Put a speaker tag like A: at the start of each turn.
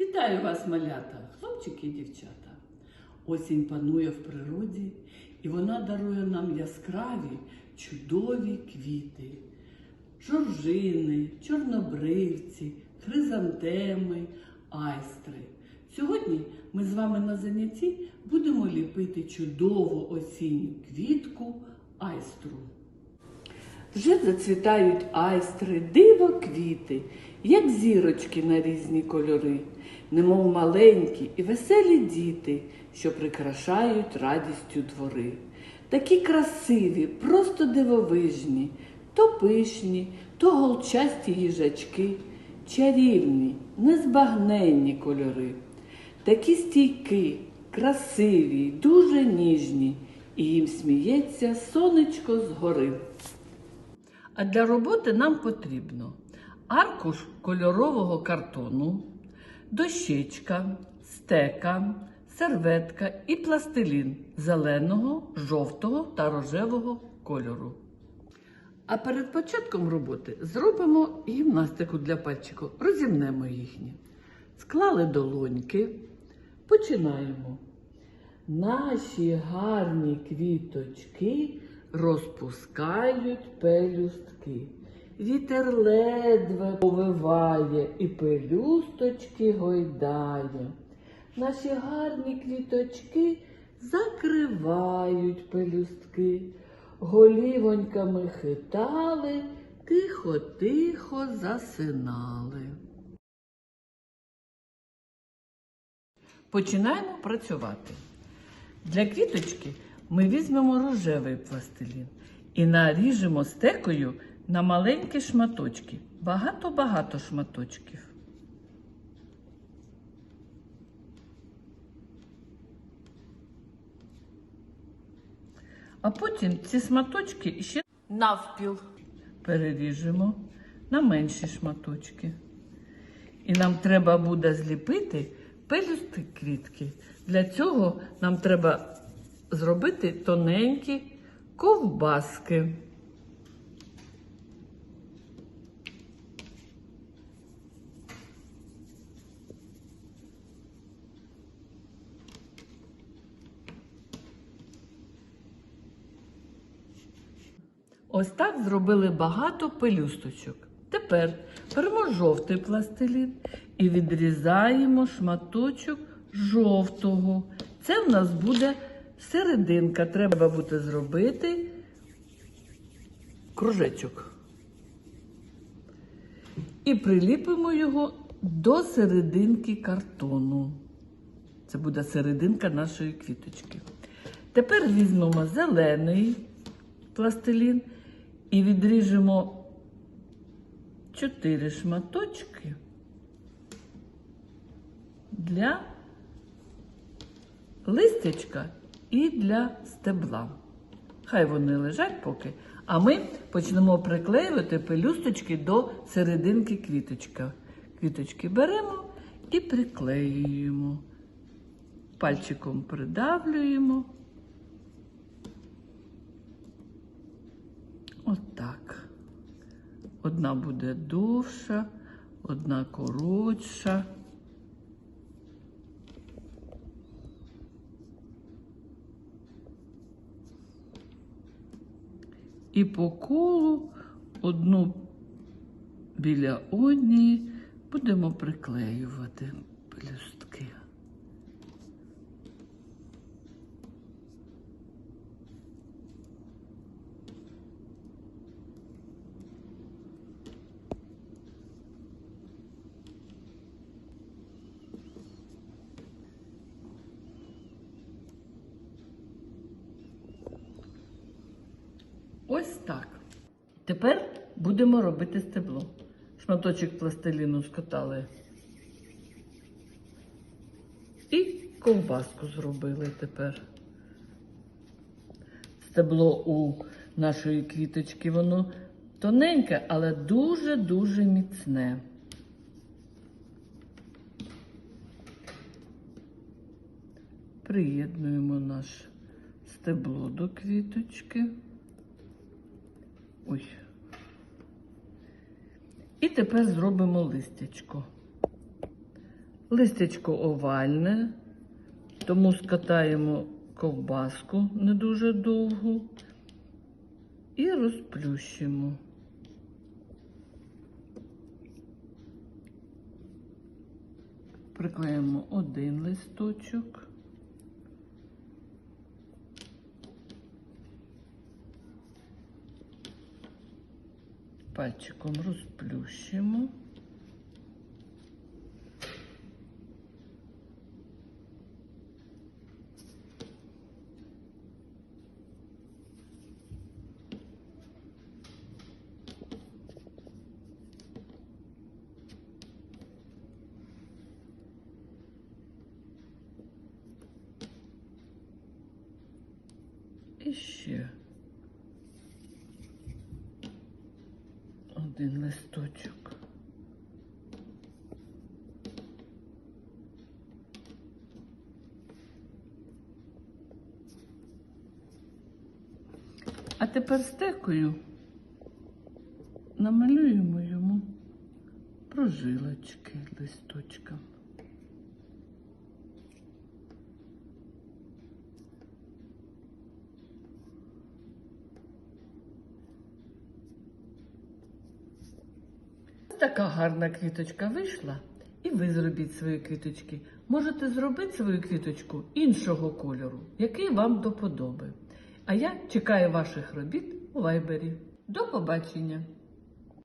A: Вітаю вас, малята, хлопчики і дівчата. Осінь панує в природі, і вона дарує нам яскраві, чудові квіти. Жоржини, чорнобривці, хризантеми, айстри. Сьогодні ми з вами на занятті будемо ліпити чудову осінню квітку айстру. Вже зацвітають айстри, диво квіти, як зірочки на різні кольори, немов маленькі і веселі діти, що прикрашають радістю двори. Такі красиві, просто дивовижні, то пишні, то голчасті їжачки, чарівні, незбагненні кольори. Такі стійкі, красиві, дуже ніжні, і їм сміється сонечко згори. А для роботи нам потрібно аркуш кольорового картону, дощечка, стека, серветка і пластилін зеленого, жовтого та рожевого кольору. А перед початком роботи зробимо гімнастику для пальчику, розімнемо їхні. Склали долоньки, починаємо. Наші гарні квіточки розпускають пелюстки. Вітер ледве повиває і пелюсточки гойдає. Наші гарні квіточки закривають пелюстки, голівоньками хитали, тихо-тихо засинали. Починаємо працювати. Для квіточки ми візьмемо рожевий пластилін і наріжемо стекою на маленькі шматочки. Багато-багато шматочків. А потім ці шматочки ще навпіл переріжемо на менші шматочки. І нам треба буде зліпити пелюстки квітки. Для цього нам треба зробити тоненькі ковбаски. Ось так зробили багато пелюсточок. Тепер беремо жовтий пластилін і відрізаємо шматочок жовтого. Це в нас буде серединка. Треба буде зробити кружечок. І приліпимо його до серединки картону. Це буде серединка нашої квіточки. Тепер візьмемо зелений пластилін і відріжемо чотири шматочки для листячка і для стебла. Хай вони лежать поки, а ми почнемо приклеювати пелюсточки до серединки квіточка. Квіточки беремо і приклеюємо. Пальчиком придавлюємо. Отак. Одна буде довша, одна коротша. І по колу одну біля однієї будемо приклеювати пелюстки. Ось так. Тепер будемо робити стебло. Шматочок пластиліну скотали. І ковбаску зробили тепер. Стебло у нашої квіточки, воно тоненьке, але дуже-дуже міцне. Приєднуємо наше стебло до квіточки. Ой. І тепер зробимо листячко. Листячко овальне, тому скатаємо ковбаску не дуже довгу і розплющимо. Приклеїмо один листочок. Пальчиком розплющимо. І ще один листочок. А тепер стекою намалюємо йому прожилочки листочком. Ось Така гарна квіточка вийшла, і ви зробіть свої квіточки. Можете зробити свою квіточку іншого кольору, який вам до подоби. А я чекаю ваших робіт у вайбері. До побачення!